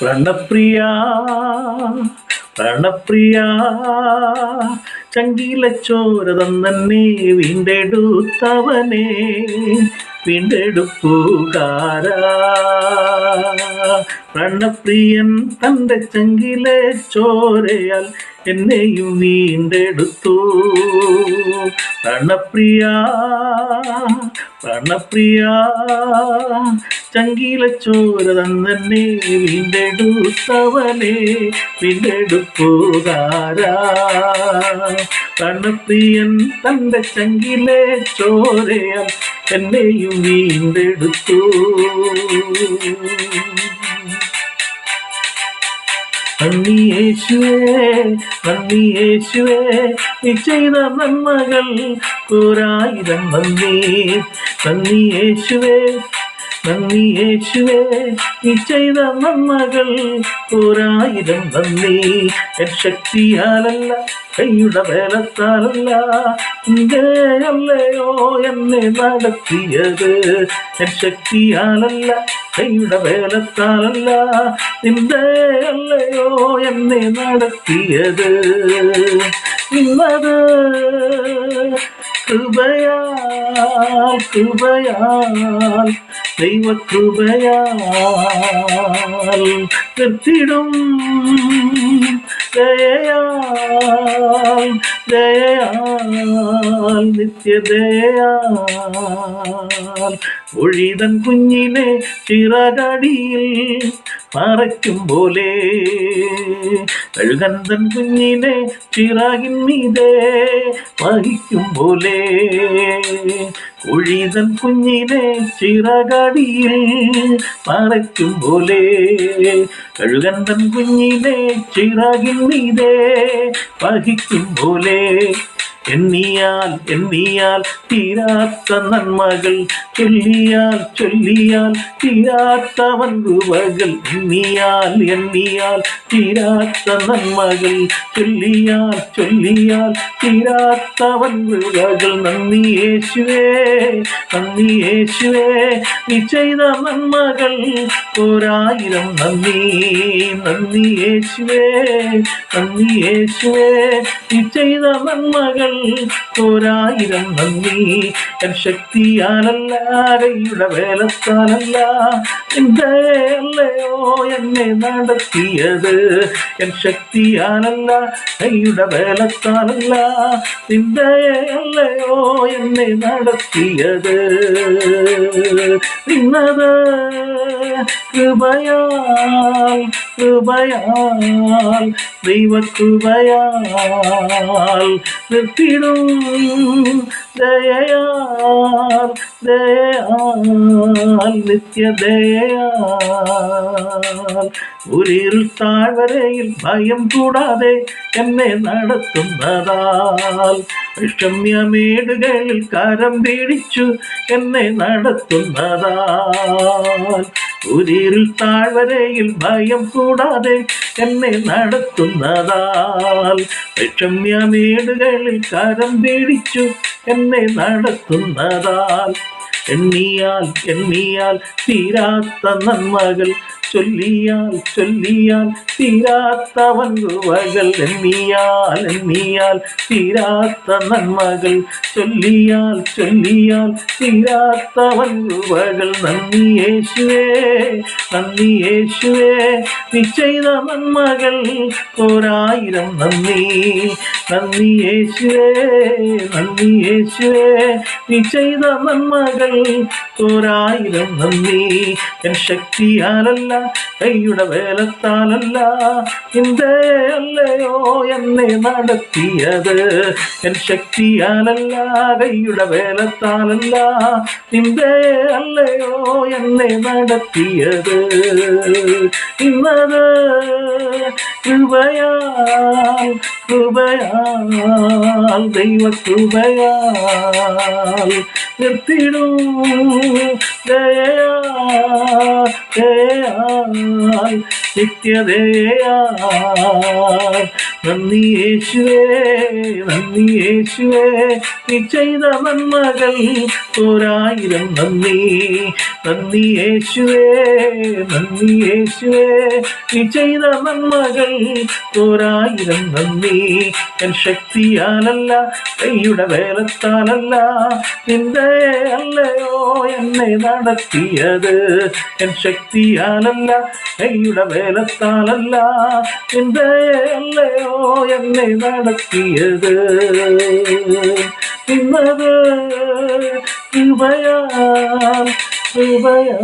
പ്രാണപ്രിയ പ്രണപ്രിയ ചങ്കിലച്ചോര തന്നെ വീണ്ടെടുത്തവനെ. വീണ്ടെടുപ്പുകാരാ പ്രാണപ്രിയൻ തന്റെ ചങ്കിലെ ചോരയാൽ എന്നെയും വീണ്ടെടുത്തു. പ്രാണപ്രിയ പ്രാണപ്രിയ ചങ്കിലെ ചോര തന്നെ വീണ്ടെടുത്തവനെ വീണ്ടെടുപ്പുകാരാ പ്രാണപ്രിയൻ തന്റെ ചങ്കിലെ ചോരയാൽ എന്നെയും വീണ്ടെടുത്തു. നന്ദി യേശുവേ നന്ദി യേശുവേ നീ ചെയ്ത നന്മകൾ നന്ദി നന്ദി യേശുവേ നന്ദി യേശുവേ നീ ചെയ്ത നന്മകൾ ഒരായിരം നന്ദി. ശക്തിയാലല്ല കൈയുടെ വേലത്താലല്ല നിന്റെ എന്നെ നടത്തിയത്. ശക്തിയാലല്ല കൈയുടെ വേലത്താലല്ല നിന്റെയല്ലയോ എന്നെ നടത്തിയത്. ഇന്നത് കൃപയാൽ കൃപയാൽ ദൈവകൃപയാൽ നിത്യദയയാൽ. ഒഴിതൻ കുഞ്ഞിനെ ചിറകടിയിൽ മറയ്ക്കും പോലെ. കഴുകന്തൻ കുഞ്ഞിനെ ചിറകിൻ മീതേ വഹിക്കും പോലെ. ഒഴിതൻ കുഞ്ഞിനെ ചിറകടിയിൽ മറയ്ക്കും പോലെ. കഴുകന്തൻ കുഞ്ഞിലേ ചിറകിൻ മീതേ വഹിക്കും പോലെ എണ്ണിയാൽ എണ്ണിയാൽ തീരാത്ത നന്മകൾ ചൊല്ലിയാൽ ചൊല്ലിയാൽ തീരാത്ത വൻകുവകൾ എണ്ണിയാൽ എണ്ണിയാൽ തീരാത്ത നന്മകൾ ചൊല്ലിയാൽ ചൊല്ലിയാൽ തീരാത്ത വൻകുവകൾ നന്ദി യേശുവേ നന്ദി യേശുവേ നീ ചെയ്ത നന്മകൾ ഒരായിരം നന്ദി. നന്ദി യേശുവേ നന്ദി യേശുവേ നീ ചെയ്ത നന്മകൾ ഒരായിരം നന്ദി. എൻ ശക്തിയാലല്ല അരയുടെ വേലത്താലല്ല. എന്തേ അല്ലയോ എന്നെ നടത്തിയത്. എൻ ശക്തിയാലല്ല കൈയുടെ വേലത്താലല്ല നിന്ദയല്ലയോ എന്നെ നടത്തിയത്. നിന്നത് കൃപയാൽ കൃപയാൽ ദൈവകൃപയാൽ നിർത്തിടും ദയയാൽ താഴ്വരയിൽ ഭയം കൂടാതെ എന്നെ നടത്തുന്നതാൽ. വിഷമ്യമേടുകളിൽ കരം പിടിച്ചു എന്നെ നടത്തുന്നതാൽ. ഒരിരുൾ താഴ്വരയിൽ ഭയം കൂടാതെ എന്നെ നടത്തുന്നതാൽ. വിഷമ്യമേടുകളിൽ കരം പിടിച്ചു എന്നെ നടത്തുന്നതാൽ എണ്ണിയാൽ എണ്ണിയാൽ തീരാത്ത നന്മകൾ ചൊല്ലിയാൽ ചൊല്ലിയാൽ തീരാത്ത വൻകുവകൾ എണ്ണിയാൽ എണ്ണിയാൽ തീരാത്ത നന്മകൾ ചൊല്ലിയാൽ ചൊല്ലിയാൽ തീരാത്ത വൻകുവകൾ നന്ദി യേശുവേ നന്ദി യേശുവേ നിശ്ചയിത നന്മകൾ ഒരായിരം നന്ദി. നന്ദി യേശുവേ നന്ദി യേശുവേ നിശ്ചയിത നന്മകൾ ഒരായിരം നന്ദി. എൻ ശക്തിയാലല്ല കൈയുടെ വേലത്താലല്ല എന്റെ അല്ലയോ എന്നെ നടത്തിയത്. എൻ ശക്തിയാലല്ല കൈയുടെ വേലത്താലല്ല നിന്റെ അല്ലയോ എന്നെ നടത്തിയത്. ഇന്നത് കൃപയാൽ ദൈവ നന്ദി യേശുവേ നന്ദി യേശുവേ നീ ചെയ്ത നന്മകൾ ഒരായിരം നന്ദി. നന്ദി യേശുവേ നന്ദി യേശുവേ നീ ചെയ്ത നന്മകൾ ഒരായിരം നന്ദി. എൻ ശക്തിയാലല്ല കൈയുടെ വേലത്താലല്ല. നിന്റെ അല്ലയോ എന്നെ നടത്തിയത്. എൻ ശക്തിയാലല്ല കൈയുടെ വേലത്താലല്ല. നിന്റെ അല്ലയോ എന്നെ നടത്തിയത്. നിന്നത് കൃപയാ കൃപയാ